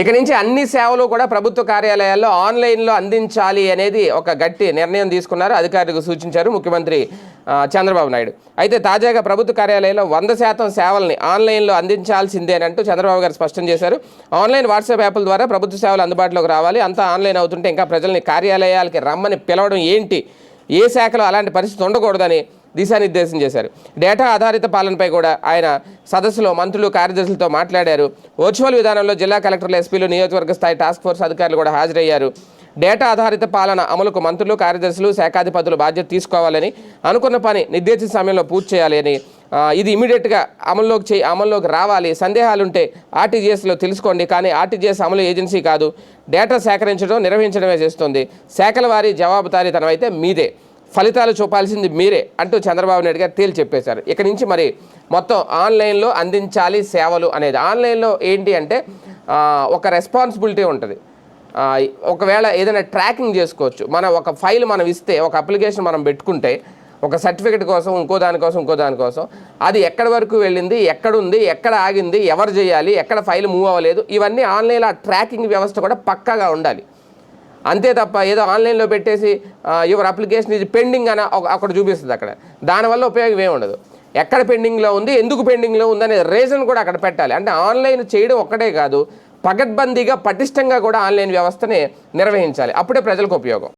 ఇక నుంచి అన్ని సేవలు కూడా ప్రభుత్వ కార్యాలయాల్లో ఆన్లైన్లో అందించాలి అనేది ఒక గట్టి నిర్ణయం తీసుకున్నారు అధికారులకు సూచించారు ముఖ్యమంత్రి చంద్రబాబు నాయుడు. అయితే తాజాగా ప్రభుత్వ కార్యాలయంలో వంద శాతం సేవల్ని ఆన్లైన్లో అందించాల్సిందేనంటూ చంద్రబాబు గారు స్పష్టం చేశారు. ఆన్లైన్ వాట్సాప్ యాప్ల ద్వారా ప్రభుత్వ సేవలు అందుబాటులోకి రావాలి అంతా ఆన్లైన్ అవుతుంటే ఇంకా ప్రజల్ని కార్యాలయాలకి రమ్మని పిలవడం ఏంటి? ఏ శాఖలో అలాంటి పరిస్థితి ఉండకూడదని దిశానిర్దేశం చేశారు. డేటా ఆధారిత పాలనపై కూడా ఆయన సదస్సులో మంత్రులు కార్యదర్శులతో మాట్లాడారు. వర్చువల్ విధానంలో జిల్లా కలెక్టర్లు ఎస్పీలు నియోజకవర్గ స్థాయి టాస్క్ ఫోర్స్ అధికారులు కూడా హాజరయ్యారు. డేటా ఆధారిత పాలన అమలుకు మంత్రులు కార్యదర్శులు శాఖాధిపతులు బాధ్యత తీసుకోవాలని అనుకున్న పని నిర్దేశిత సమయంలో పూర్తి చేయాలి అని ఇది ఇమీడియట్గా అమల్లోకి చే అమల్లోకి రావాలి. సందేహాలుంటే ఆర్టీజీఎస్లో తెలుసుకోండి. కానీ ఆర్టీజీఎస్ అమలు ఏజెన్సీ కాదు. డేటా సేకరించడం నిర్వహించడమే చేస్తుంది. శాఖల వారి జవాబుదారీతనం అయితే మీదే. ఫలితాలు చూపాల్సింది మీరే అంటూ చంద్రబాబు నాయుడు గారు తేల్చి చెప్పేశారు ఇక నుంచి మరి మొత్తం ఆన్లైన్లో అందించాలి సేవలు అనేది. ఆన్లైన్లో ఏంటి అంటే ఒక రెస్పాన్సిబిలిటీ ఉంటుంది. ఒకవేళ ఏదైనా ట్రాకింగ్ చేసుకోవచ్చు. మన ఒక ఫైల్ మనం ఇస్తే ఒక అప్లికేషన్ మనం పెట్టుకుంటే ఒక సర్టిఫికెట్ కోసం ఇంకో దానికోసం ఇంకో దానికోసం అది ఎక్కడి వరకు వెళ్ళింది ఎక్కడ ఉంది ఎక్కడ ఆగింది ఎవరు చేయాలి ఎక్కడ ఫైల్ మూవ్ అవ్వలేదు ఇవన్నీ ఆన్లైన్లో ట్రాకింగ్ వ్యవస్థ కూడా పక్కాగా ఉండాలి. అంతే తప్ప ఏదో ఆన్లైన్లో పెట్టేసి యువర్ అప్లికేషన్ ఇది పెండింగ్ అని అక్కడ చూపిస్తుంది అక్కడ. దానివల్ల ఉపయోగం ఏమి ఉండదు. ఎక్కడ పెండింగ్లో ఉంది ఎందుకు పెండింగ్లో ఉంది అనే రీజన్ కూడా అక్కడ పెట్టాలి. అంటే ఆన్లైన్ చేయడం ఒక్కటే కాదు పగడ్బందీగా పటిష్టంగా కూడా ఆన్లైన్ వ్యవస్థని నిర్వహించాలి. అప్పుడే ప్రజలకు ఉపయోగం.